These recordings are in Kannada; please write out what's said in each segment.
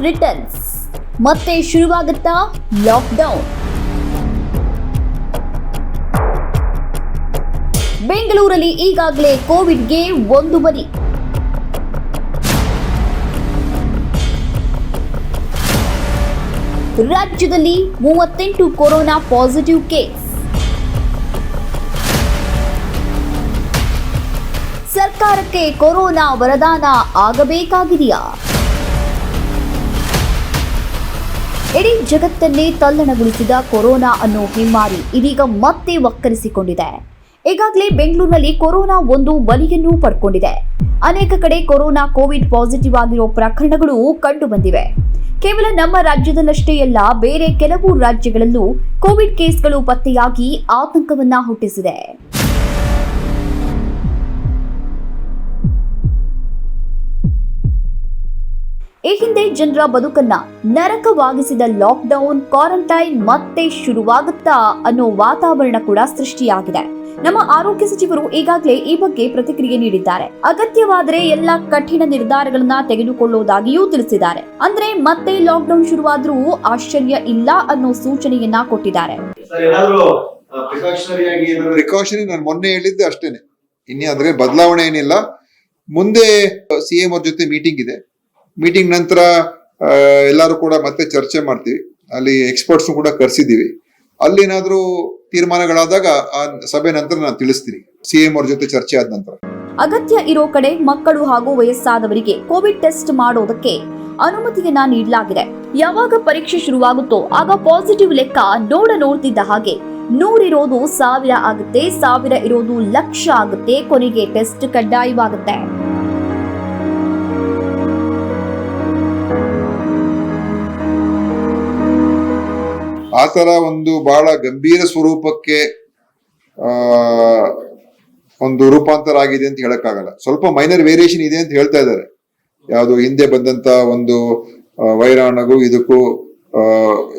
ರಿಟರ್ನ್ಸ್ ಮತ್ತೆ ಶುರುವಾಗುತ್ತಾ ಲಾಕ್ಡೌನ್ ಬೆಂಗಳೂರಲ್ಲಿ ಈಗಾಗಲೇ ಕೋವಿಡ್ಗೆ ಒಂದು ಬರಿ ರಾಜ್ಯದಲ್ಲಿ ಮೂವತ್ತೆಂಟು ಕೊರೋನಾ ಪಾಸಿಟಿವ್ ಕೇಸ್ ಸರ್ಕಾರಕ್ಕೆ ಕೊರೋನಾ ವರದಾನ ಆಗಬೇಕಾಗಿದೆಯಾ? ಇಡೀ ಜಗತ್ತನ್ನೇ ತಲ್ಲಣಗೊಳಿಸಿದ ಕೊರೋನಾ ಅನ್ನೋ ಹೆಮ್ಮಾರಿ ಇದೀಗ ಮತ್ತೆ ಒಕ್ಕರಿಸಿಕೊಂಡಿದೆ ಈಗಾಗಲೇ ಬೆಂಗಳೂರಿನಲ್ಲಿ ಕೊರೋನಾ ಒಂದು ಬಲಿಯನ್ನು ಪಡ್ಕೊಂಡಿದೆ. ಅನೇಕ ಕಡೆ ಕೊರೋನಾ ಕೋವಿಡ್ ಪಾಸಿಟಿವ್ ಆಗಿರೋ ಪ್ರಕರಣಗಳು ಕಂಡು ಬಂದಿವೆ ಕೇವಲ ನಮ್ಮ ರಾಜ್ಯದಲ್ಲಷ್ಟೇ ಅಲ್ಲ, ಬೇರೆ ಕೆಲವು ರಾಜ್ಯಗಳಲ್ಲೂ ಕೋವಿಡ್ ಕೇಸ್ಗಳು ಪತ್ತೆಯಾಗಿ ಆತಂಕವನ್ನ ಹುಟ್ಟಿಸಿದೆ. ಈ ಹಿಂದೆ ಜನರ ಬದುಕನ್ನ ನರಕವಾಗಿಸಿದ ಲಾಕ್ಡೌನ್ ಕ್ವಾರಂಟೈನ್ ಮತ್ತೆ ಶುರುವಾಗುತ್ತಾ ಅನ್ನೋ ವಾತಾವರಣ ಕೂಡ ಸೃಷ್ಟಿಯಾಗಿದೆ. ನಮ್ಮ ಆರೋಗ್ಯ ಸಚಿವರು ಈಗಾಗಲೇ ಈ ಬಗ್ಗೆ ಪ್ರತಿಕ್ರಿಯೆ ನೀಡಿದ್ದಾರೆ. ಅಗತ್ಯವಾದರೆ ಎಲ್ಲ ಕಠಿಣ ನಿರ್ಧಾರಗಳನ್ನ ತೆಗೆದುಕೊಳ್ಳುವುದಾಗಿಯೂ ತಿಳಿಸಿದ್ದಾರೆ. ಅಂದ್ರೆ ಮತ್ತೆ ಲಾಕ್ಡೌನ್ ಶುರುವಾದ್ರೂ ಆಶ್ಚರ್ಯ ಇಲ್ಲ ಅನ್ನೋ ಸೂಚನೆಯನ್ನ ಕೊಟ್ಟಿದ್ದಾರೆ. ಸರ್ ಏನಾದ್ರು ಪ್ರಿಕಾಷನರಿ ನಾನು ಮೊನ್ನೆ ಹೇಳಿದ್ದೆ ಅಷ್ಟೇನೆ. ಇನ್ನೇ ಅಂದ್ರೆ ಬದಲಾವಣೆ ಏನಿಲ್ಲ. ಮುಂದೆ ಸಿಎಂ ಅವ್ರ ಜೊತೆ ಮೀಟಿಂಗ್ ಇದೆ. ಮೀಟಿಂಗ್ ನಂತರ ಎಲ್ಲರೂ ಕೂಡ ಮತ್ತೆ ಚರ್ಚೆ ಮಾಡ್ತೀವಿ. ಅಲ್ಲಿ ಎಕ್ಸ್ಪರ್ಟ್ಸ್ ಕೂಡ ಕರೆಸಿದ್ದೀವಿ. ಅಲ್ಲೇನಾದ್ರೂ ತೀರ್ಮಾನಗಳಾದಾಗ ಆ ಸಭೆ ನಂತರ ನಾನು ತಿಳಿಸ್ತೀನಿ. ಸಿ ಎಂ ಅವ್ರ ಜೊತೆ ಚರ್ಚೆ ಆದ ನಂತರ. ಅಗತ್ಯ ಇರೋ ಕಡೆ ಮಕ್ಕಳು ಹಾಗೂ ವಯಸ್ಸಾದವರಿಗೆ ಕೋವಿಡ್ ಟೆಸ್ಟ್ ಮಾಡೋದಕ್ಕೆ ಅನುಮತಿಯನ್ನ ನೀಡಲಾಗಿದೆ. ಯಾವಾಗ ಪರೀಕ್ಷೆ ಶುರುವಾಗುತ್ತೋ ಆಗ ಪಾಸಿಟಿವ್ ಲೆಕ್ಕ ನೋಡ ನೋಡ್ತಿದ್ದ ಹಾಗೆ ನೂರಿರೋದು ಸಾವಿರ ಆಗುತ್ತೆ, ಸಾವಿರ ಇರೋದು ಲಕ್ಷ ಆಗುತ್ತೆ, ಕೊನೆಗೆ ಟೆಸ್ಟ್ ಕಡ್ಡಾಯವಾಗುತ್ತೆ. ಆ ತರ ಒಂದು ಬಹಳ ಗಂಭೀರ ಸ್ವರೂಪಕ್ಕೆ, ಆ, ಒಂದು ರೂಪಾಂತರ ಆಗಿದೆ ಅಂತ ಹೇಳಕ್ಕಾಗಲ್ಲ. ಸ್ವಲ್ಪ ಮೈನರ್ ವೇರಿಯೇಷನ್ ಇದೆ ಅಂತ ಹೇಳ್ತಾ ಇದ್ದಾರೆ. ಯಾವುದು ಹಿಂದೆ ಬಂದಂತ ಒಂದು ವೈರಾಣಗೂ ಇದಕ್ಕೂ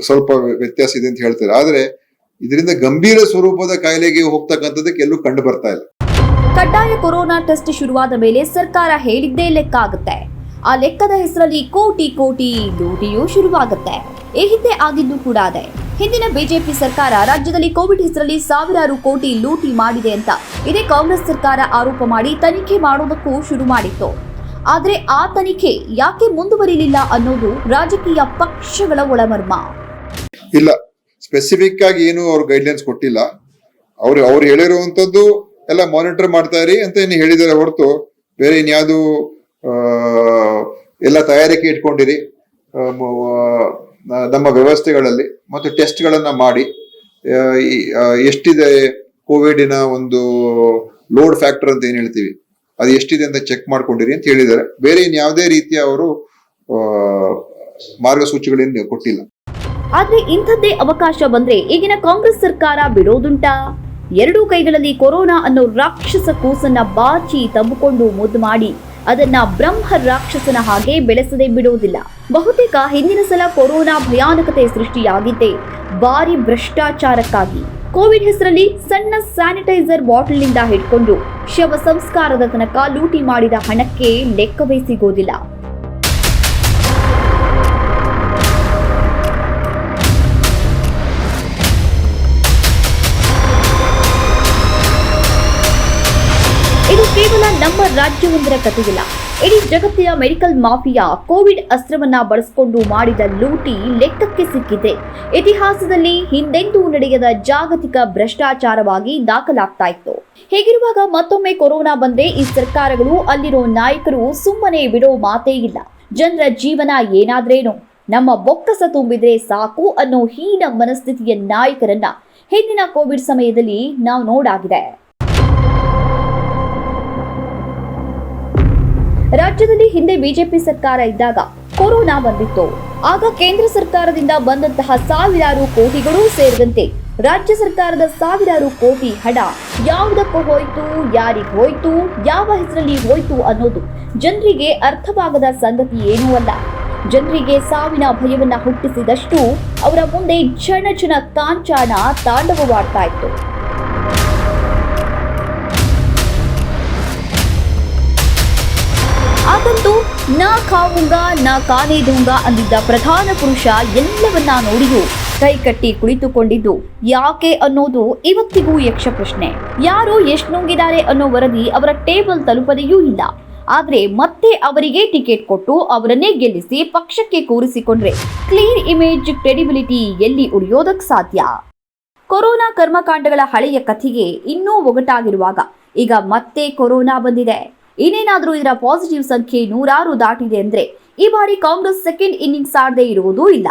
ಸ್ವಲ್ಪ ವ್ಯತ್ಯಾಸ ಇದೆ ಅಂತ ಹೇಳ್ತಾರೆ. ಆದ್ರೆ ಇದರಿಂದ ಗಂಭೀರ ಸ್ವರೂಪದ ಕಾಯಿಲೆಗೆ ಹೋಗ್ತಕ್ಕಂಥದ್ದಕ್ಕೆ ಎಲ್ಲೂ ಕಂಡು ಬರ್ತಾ ಇಲ್ಲ. ಕಡ್ಡಾಯ ಕೊರೋನಾ ಟೆಸ್ಟ್ ಶುರುವಾದ ಮೇಲೆ ಸರ್ಕಾರ ಹೇಳಿದ್ದೇ ಲೆಕ್ಕ ಆಗುತ್ತೆ. ಆ ಲೆಕ್ಕದ ಹೆಸರಲ್ಲಿ ಕೋಟಿ ಕೋಟಿ ಲೂಟಿಯೂ ಶುರುವಾಗುತ್ತೆ. ಈ ಹಿಂದೆ ಆಗಿದ್ದು ಕೂಡ ಅದೇ. ಹಿಂದಿನ ಬಿಜೆಪಿ ಸರ್ಕಾರ ರಾಜ್ಯದಲ್ಲಿ ಕೋವಿಡ್ ಹೆಸರಲ್ಲಿ ಸಾವಿರಾರು ಕೋಟಿ ಲೂಟಿ ಮಾಡಿದೆ ಅಂತ. ಇದೇ ಕಾಂಗ್ರೆಸ್ ಸರ್ಕಾರ ಆರೋಪ ಮಾಡಿ ತನಿಖೆ ಮಾಡೋದಕ್ಕೂ ಶುರು ಮಾಡಿತ್ತು. ಆದರೆ ಆ ತನಿಖೆ ಯಾಕೆ ಮುಂದುವರಿಲಿಲ್ಲ ಅನ್ನೋದು ರಾಜಕೀಯ ಪಕ್ಷಗಳ ಒಳಮರ್ಮ. ಇಲ್ಲ ಸ್ಪೆಸಿಫಿಕ್ ಆಗಿ ಏನು ಅವ್ರು ಗೈಡ್ಲೈನ್ಸ್ ಕೊಟ್ಟಿಲ್ಲ. ಅವ್ರು ಅವ್ರು ಹೇಳಿರುವಂತದ್ದು ಎಲ್ಲ ಮಾನಿಟರ್ ಮಾಡ್ತಾ ಇರಿ ಅಂತ ಏನು ಹೇಳಿದ್ದಾರೆ ಹೊರತು ಬೇರೆ ಇನ್ಯಾವುದು ಎಲ್ಲ ತಯಾರಿಕೆ ಇಟ್ಕೊಂಡಿರಿ. ನಮ್ಮ ವ್ಯವಸ್ಥೆಗಳಲ್ಲಿ ಮತ್ತು ಟೆಸ್ಟ್ಗಳನ್ನ ಮಾಡಿ ಎಷ್ಟಿದೆ ಕೋವಿಡಿನ ಒಂದು ಲೋಡ್ ಫ್ಯಾಕ್ಟರ್ ಅಂತ ಏನು ಹೇಳ್ತೀವಿ, ಅದು ಎಷ್ಟಿದೆ ಅಂತ ಚೆಕ್ ಮಾಡ್ಕೊಂಡಿರಿ ಅಂತ ಹೇಳಿದ್ದಾರೆ. ಬೇರೆ ಇನ್ಯಾವುದೇ ರೀತಿಯ ಅವರು ಮಾರ್ಗಸೂಚಿಗಳನ್ನು ಮಾರ್ಗಸೂಚಿಗಳೇನು ಕೊಟ್ಟಿಲ್ಲ. ಆದ್ರೆ ಇಂಥದ್ದೇ ಅವಕಾಶ ಬಂದ್ರೆ ಈಗಿನ ಕಾಂಗ್ರೆಸ್ ಸರ್ಕಾರ ಬಿಡೋದುಂಟಾ? ಎರಡೂ ಕೈಗಳಲ್ಲಿ ಕೊರೋನಾ ಅನ್ನೋ ರಾಕ್ಷಸ ಕೂಸನ್ನ ಬಾಚಿ ತಬ್ಬಿಕೊಂಡು ಮುದ್ದು ಮಾಡಿ ಅದನ್ನ ಬ್ರಹ್ಮ ರಾಕ್ಷಸನ ಹಾಗೆ ಬೆಳೆಸದೆ ಬಿಡೋದಿಲ್ಲ ಬಹುತೇಕ ಹಿಂದಿನ ಸಲ ಕೊರೋನಾ ಭಯಾನಕತೆ ಸೃಷ್ಟಿಯಾಗಿದ್ದೇ ಭಾರಿ ಭ್ರಷ್ಟಾಚಾರಕ್ಕಾಗಿ. ಕೋವಿಡ್ ಹೆಸರಲ್ಲಿ ಸಣ್ಣ ಸ್ಯಾನಿಟೈಸರ್ ಬಾಟಲ್ನಿಂದ ಹಿಡ್ಕೊಂಡು ಶವ ಸಂಸ್ಕಾರದ ತನಕ ಲೂಟಿ ಮಾಡಿದ ಹಣಕ್ಕೆ ಲೆಕ್ಕವೇ ಸಿಗೋದಿಲ್ಲ. ಇದು ಕೇವಲ ನಮ್ಮ ರಾಜ್ಯವೊಂದರ ಕಥೆಯಿಲ್ಲ ಇಡೀ ಜಗತ್ತಿನ ಮೆಡಿಕಲ್ ಮಾಫಿಯಾ ಕೋವಿಡ್ ಅಸ್ತ್ರವನ್ನ ಬಳಸಿಕೊಂಡು ಮಾಡಿದ ಲೂಟಿ ಲೆಕ್ಕಕ್ಕೆ ಸಿಕ್ಕಿದೆ. ಇತಿಹಾಸದಲ್ಲಿ ಹಿಂದೆಂದೂ ನಡೆಯದ ಜಾಗತಿಕ ಭ್ರಷ್ಟಾಚಾರವಾಗಿ ದಾಖಲಾಗ್ತಾ ಇತ್ತು. ಹೀಗಿರುವಾಗ ಮತ್ತೊಮ್ಮೆ ಕೊರೋನಾ ಬಂದೆ ಈ ಸರ್ಕಾರಗಳು ಅಲ್ಲಿರೋ ನಾಯಕರು ಸುಮ್ಮನೆ ಬಿಡೋ ಮಾತೇ ಇಲ್ಲ. ಜನರ ಜೀವನ ಏನಾದ್ರೇನು? ನಮ್ಮ ಬೊಕ್ಕಸ ತುಂಬಿದ್ರೆ ಸಾಕು ಅನ್ನೋ ಹೀನ ಮನಸ್ಥಿತಿಯ ನಾಯಕರನ್ನ ಹಿಂದಿನ ಕೋವಿಡ್ ಸಮಯದಲ್ಲಿ ನಾವು ನೋಡಾಗಿದೆ. ರಾಜ್ಯದಲ್ಲಿ ಹಿಂದೆ ಬಿಜೆಪಿ ಸರ್ಕಾರ ಇದ್ದಾಗ ಕೊರೋನಾ ಬಂದಿತ್ತು. ಆಗ ಕೇಂದ್ರ ಸರ್ಕಾರದಿಂದ ಬಂದಂತಹ ಸಾವಿರಾರು ಕೋಟಿಗಳು ಸೇರಿದಂತೆ ರಾಜ್ಯ ಸರ್ಕಾರದ ಸಾವಿರಾರು ಕೋಟಿ ಹಣ ಯಾವುದಕ್ಕೂ ಹೋಯ್ತು, ಯಾರಿಗೆ ಹೋಯ್ತು, ಯಾವ ಹೆಸರಲ್ಲಿ ಹೋಯ್ತು ಅನ್ನೋದು ಜನರಿಗೆ ಅರ್ಥವಾಗದ ಸಂಗತಿ ಏನೂ ಅಲ್ಲ. ಜನರಿಗೆ ಸಾವಿನ ಭಯವನ್ನ ಹುಟ್ಟಿಸಿದಷ್ಟು ಅವರ ಮುಂದೆ ಜನ ಕ್ಷಣ ಕಾಂಚಾಣ ತಾಂಡವವಾಡ್ತಾ ಇತ್ತು. ನ ಕಾವುಂಗ ನಾ ಕಾನೇ ಅಂದಿದ್ದ ಪ್ರಧಾನ ಪುರುಷ ಎಲ್ಲವನ್ನ ನೋಡಿಯೂ ಕೈಕಟ್ಟಿ ಕುಳಿತುಕೊಂಡಿದ್ದು. ಯಾಕೆ ಅನ್ನೋದು ಇವತ್ತಿಗೂ ಯಕ್ಷ ಪ್ರಶ್ನೆ. ಯಾರು ಎಷ್ಟು ನುಂಗಿದ್ದಾರೆ ಅನ್ನೋ ವರದಿ ಅವರ ಟೇಬಲ್ ತಲುಪದೆಯೂ ಇಲ್ಲ. ಆದ್ರೆ ಮತ್ತೆ ಅವರಿಗೆ ಟಿಕೆಟ್ ಕೊಟ್ಟು ಅವರನ್ನೇ ಗೆಲ್ಲಿಸಿ ಪಕ್ಷಕ್ಕೆ ಕೂರಿಸಿಕೊಂಡ್ರೆ ಕ್ಲೀನ್ ಇಮೇಜ್ ಕ್ರೆಡಿಬಿಲಿಟಿ ಎಲ್ಲಿ ಉಳಿಯೋದಕ್ಕೆ ಸಾಧ್ಯ? ಕೊರೋನಾ ಕರ್ಮಕಾಂಡಗಳ ಹಳೆಯ ಕಥೆಗೆ ಇನ್ನೂ ಒಗಟಾಗಿರುವಾಗ ಈಗ ಮತ್ತೆ ಕೊರೋನಾ ಬಂದಿದೆ. ಇನ್ನೇನಾದ್ರೂ ಇದರ ಪಾಸಿಟಿವ್ ಸಂಖ್ಯೆ ನೂರಾರು ದಾಟಿದೆ ಅಂದರೆ ಈ ಬಾರಿ ಕಾಂಗ್ರೆಸ್ ಸೆಕೆಂಡ್ ಇನ್ನಿಂಗ್ಸ್ ಆಡದೇ ಇರುವುದೂ ಇಲ್ಲ.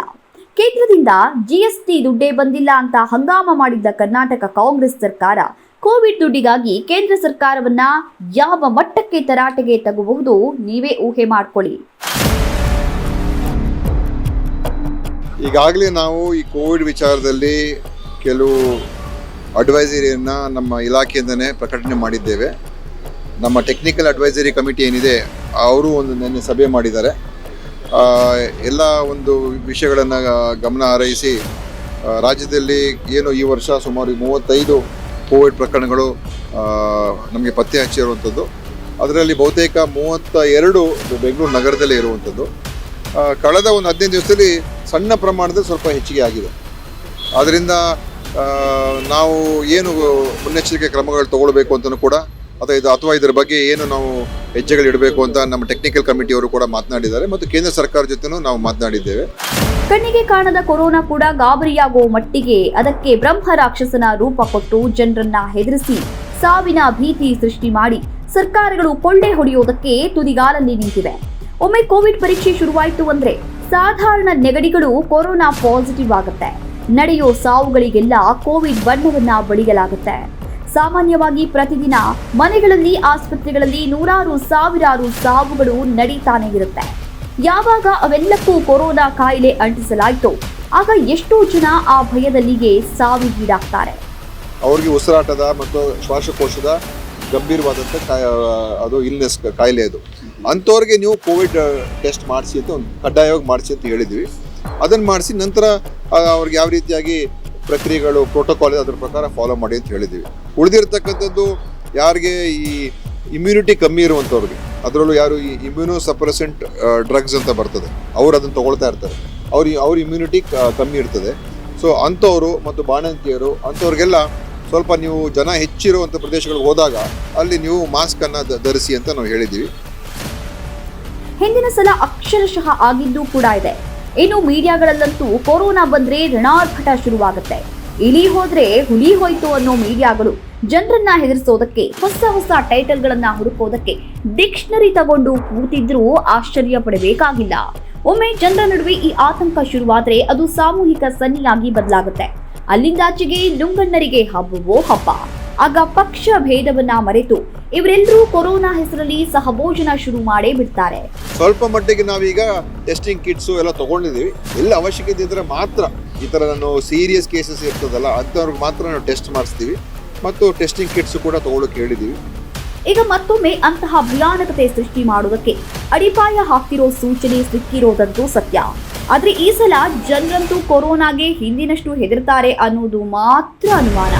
ಕೇಂದ್ರದಿಂದ ಜಿಎಸ್ಟಿ ದುಡ್ಡೇ ಬಂದಿಲ್ಲ ಅಂತ ಹಂಗಾಮ ಮಾಡಿದ್ದ ಕರ್ನಾಟಕ ಕಾಂಗ್ರೆಸ್ ಸರ್ಕಾರ ಕೋವಿಡ್ ದುಡ್ಡಿಗಾಗಿ ಕೇಂದ್ರ ಸರ್ಕಾರವನ್ನ ಯಾವ ಮಟ್ಟಕ್ಕೆ ತರಾಟೆಗೆ ತಗಬಹುದು ನೀವೇ ಊಹೆ ಮಾಡ್ಕೊಳ್ಳಿ. ಈಗಾಗಲೇ ನಾವು ಈ ಕೋವಿಡ್ ವಿಚಾರದಲ್ಲಿ ಕೆಲವು ಅಡ್ವೈಸರಿಯನ್ನು ನಮ್ಮ ಇಲಾಖೆಯಿಂದನೇ ಪ್ರಕಟಣೆ ಮಾಡಿದ್ದೇವೆ. ನಮ್ಮ ಟೆಕ್ನಿಕಲ್ ಅಡ್ವೈಸರಿ ಕಮಿಟಿ ಏನಿದೆ, ಅವರು ಒಂದು ನಿನ್ನೆ ಸಭೆ ಮಾಡಿದ್ದಾರೆ. ಎಲ್ಲ ಒಂದು ವಿಷಯಗಳನ್ನು ಗಮನ ಹಾರೈಸಿ ರಾಜ್ಯದಲ್ಲಿ ಏನು ಈ ವರ್ಷ ಸುಮಾರು ಮೂವತ್ತೈದು ಕೋವಿಡ್ ಪ್ರಕರಣಗಳು ನಮಗೆ ಪತ್ತೆ ಹಚ್ಚಿರುವಂಥದ್ದು ಅದರಲ್ಲಿ ಬಹುತೇಕ ಮೂವತ್ತ ಎರಡು ಬೆಂಗಳೂರು ನಗರದಲ್ಲೇ ಇರುವಂಥದ್ದು ಕಳೆದ ಒಂದು ಹದಿನೈದು ದಿವಸದಲ್ಲಿ ಸಣ್ಣ ಪ್ರಮಾಣದಲ್ಲಿ ಸ್ವಲ್ಪ ಹೆಚ್ಚಿಗೆ ಆಗಿದೆ. ಆದ್ದರಿಂದ ನಾವು ಏನು ಮುನ್ನೆಚ್ಚರಿಕೆ ಕ್ರಮಗಳು ತಗೊಳ್ಬೇಕು ಅಂತಲೂ ಕೂಡ ಅಥವಾ ಇದು ಅಥವಾ ಇದರ ಬಗ್ಗೆ ಏನು ನಾವು ಹೆಜ್ಜೆಗಳು ಇಡಬೇಕು ಅಂತ ನಮ್ಮ ಟೆಕ್ನಿಕಲ್ ಕಮಿಟಿಯವರು ಕೂಡ ಮಾತನಾಡಿದ್ದಾರೆ ಮತ್ತು ಕೇಂದ್ರ ಸರ್ಕಾರ ಜೊತೆನೂ ನಾವು ಮಾತನಾಡಿದ್ದೇವೆ. ಕಣ್ಣಿಗೆ ಕಾಣದ ಕೊರೋನಾ ಕೂಡ ಗಾಬರಿಯಾಗೋ ಮಟ್ಟಿಗೆ ಅದಕ್ಕೆ ಬ್ರಹ್ಮ ರಾಕ್ಷಸನ ರೂಪ ಕೊಟ್ಟು ಜನರನ್ನ ಹೆದರಿಸಿ ಸಾವಿನ ಭೀತಿ ಸೃಷ್ಟಿ ಮಾಡಿ ಸರ್ಕಾರಗಳು ಕೊಳ್ಳೆ ಹೊಡೆಯುವುದಕ್ಕೆ ತುದಿಗಾಲಲ್ಲಿ ನಿಂತಿವೆ. ಒಮ್ಮೆ ಕೋವಿಡ್ ಪರೀಕ್ಷೆ ಶುರುವಾಯಿತು ಅಂದ್ರೆ ಸಾಧಾರಣ ನೆಗಡಿಗಳು ಕೊರೋನಾ ಪಾಸಿಟಿವ್ ಆಗುತ್ತೆ. ನಡೆಯೋ ಸಾವುಗಳಿಗೆಲ್ಲ ಕೋವಿಡ್ ಬಣ್ಣವನ್ನ ಬಳಿಯಲಾಗುತ್ತೆ. ಸಾಮಾನ್ಯವಾಗಿ ಪ್ರತಿದಿನ ಮನೆಗಳಲ್ಲಿ, ಆಸ್ಪತ್ರೆಗಳಲ್ಲಿ ನೂರಾರು ಸಾವಿರಾರು ಸಾವುಗಳು ನಡೀತಾನೆ ಇರುತ್ತೆ. ಯಾವಾಗ ಅವೆಲ್ಲಕ್ಕೂ ಕೊರೋನಾ ಕಾಯಿಲೆ ಅಂಟಿಸಲಾಯಿತು, ಆಗ ಎಷ್ಟೋ ಜನ ಆ ಭಯದಲ್ಲಿಗೆ ಸಾವಿಗೀಡಾಗ್ತಾರೆ. ಅವರಿಗೆ ಉಸಿರಾಟದ ಮತ್ತು ಶ್ವಾಸಕೋಶದ ಗಂಭೀರವಾದಂಥ ಅದು ಇಲ್ನೆಸ್ ಕಾಯಿಲೆ ಅದು. ಅಂಥವ್ರಿಗೆ ನೀವು ಕೋವಿಡ್ ಟೆಸ್ಟ್ ಮಾಡಿಸಿ ಅಂತ ಒಂದು ಕಡ್ಡಾಯವಾಗಿ ಮಾಡಿಸಿ ಅಂತ ಹೇಳಿದ್ವಿ. ಅದನ್ನು ಮಾಡಿಸಿ ನಂತರ ಅವ್ರಿಗೆ ಯಾವ ರೀತಿಯಾಗಿ ಪ್ರಕ್ರಿಯೆಗಳು ಪ್ರೋಟೋಕಾಲ್ ಅದ್ರ ಪ್ರಕಾರ ಫಾಲೋ ಮಾಡಿ ಅಂತ ಹೇಳಿದ್ದೀವಿ. ಉಳಿದಿರ್ತಕ್ಕಂಥದ್ದು ಯಾರಿಗೆ ಈ ಇಮ್ಯುನಿಟಿ ಕಮ್ಮಿ ಇರುವಂಥವ್ರಿಗೆ. ಅದರಲ್ಲೂ ಯಾರು ಈ ಇಮ್ಯುನೋ ಸಪ್ರೆಸೆಂಟ್ ಡ್ರಗ್ಸ್ ಅಂತ ಬರ್ತದೆ, ಅವ್ರು ಅದನ್ನು ತೊಗೊಳ್ತಾ ಇರ್ತಾರೆ. ಅವ್ರ ಅವ್ರ ಇಮ್ಯುನಿಟಿ ಕಮ್ಮಿ ಇರ್ತದೆ. ಸೊ ಅಂಥವರು ಮತ್ತು ಬಾಣಂತಿಯರು, ಅಂಥವ್ರಿಗೆಲ್ಲ ಸ್ವಲ್ಪ ನೀವು ಜನ ಹೆಚ್ಚಿರುವಂಥ ಪ್ರದೇಶಗಳಿಗೆ ಹೋದಾಗ ಅಲ್ಲಿ ನೀವು ಮಾಸ್ಕನ್ನು ಧರಿಸಿ ಅಂತ ನಾವು ಹೇಳಿದ್ದೀವಿ. ಹಿಂದಿನ ಸಲ ಅಕ್ಷರಶಃ ಆಗಿದ್ದು ಕೂಡ ಇದೆ. ಇನ್ನು ಮೀಡಿಯಾಗಳಲ್ಲಂತೂ ಕೊರೋನಾ ಬಂದ್ರೆ ಋಣಾರ್ಭಟ ಶುರುವಾಗುತ್ತೆ. ಇಲಿ ಹೋದ್ರೆ ಹುಲಿ ಹೋಯ್ತು ಅನ್ನೋ ಮೀಡಿಯಾಗಳು ಜನರನ್ನ ಹೆದರಿಸೋದಕ್ಕೆ, ಹೊಸ ಹೊಸ ಟೈಟಲ್ಗಳನ್ನ ಹುಡುಕೋದಕ್ಕೆ ಡಿಕ್ಷನರಿ ತಗೊಂಡು ಕೂತಿದ್ರೂ ಆಶ್ಚರ್ಯ ಪಡಬೇಕಾಗಿಲ್ಲ. ಒಮ್ಮೆ ಜನರ ನಡುವೆ ಈ ಆತಂಕ ಶುರುವಾದ್ರೆ ಅದು ಸಾಮೂಹಿಕ ಸನ್ನಿಯಾಗಿ ಬದಲಾಗುತ್ತೆ. ಅಲ್ಲಿಂದಾಚೆಗೆ ಲುಂಗಣ್ಣರಿಗೆ ಹಬ್ಬವೋ ಹಬ್ಬ. ಆಗ ಪಕ್ಷ ಭೇದವನ್ನ ಮರೆತು ಇವರೆಲ್ಲರೂ ಕೊರೋನಾ ಹೆಸರಲ್ಲಿ ಸಹಭೋಜನ ಶುರು ಮಾಡೇ ಬಿಡ್ತಾರೆ. ಸ್ವಲ್ಪ ಮಟ್ಟಿಗೆ ನಾವೀಗ ಟೆಸ್ಟಿಂಗ್ ಕಿಟ್ಸ್ ಎಲ್ಲ ತಗೊಂಡಿದ್ದೀವಿ. ಎಲ್ಲ ಅವಶ್ಯಕತೆ ಇದ್ದರೆ ಮಾತ್ರ ಈ ಥರ ನಾನು ಸೀರಿಯಸ್ ಕೇಸಸ್ ಇರ್ತದಲ್ಲ ಅಂಥವ್ರಿಗೆ ಮಾತ್ರ ನಾವು ಟೆಸ್ಟ್ ಮಾಡಿಸ್ತೀವಿ. ಮತ್ತು ಟೆಸ್ಟಿಂಗ್ ಕಿಟ್ಸ್ ಕೂಡ ತಗೊಳ್ಳೋಕೆ ಹೇಳಿದೀವಿ ಈಗ ಮತ್ತೊಮ್ಮೆ ಅಂತಹ ಭಯಾನಕತೆ ಸೃಷ್ಟಿ ಮಾಡುವುದಕ್ಕೆ ಅಡಿಪಾಯ ಹಾಕ್ತಿರೋ ಸೂಚನೆ ಸಿಕ್ಕಿರೋದಂತೂ ಸತ್ಯ. ಆದ್ರೆ ಈ ಸಲ ಜನರಂತೂ ಕೊರೋನಾಗೆ ಹಿಂದಿನಷ್ಟು ಹೆದರ್ತಾರೆ ಅನ್ನೋದು ಮಾತ್ರ ಅನುಮಾನ.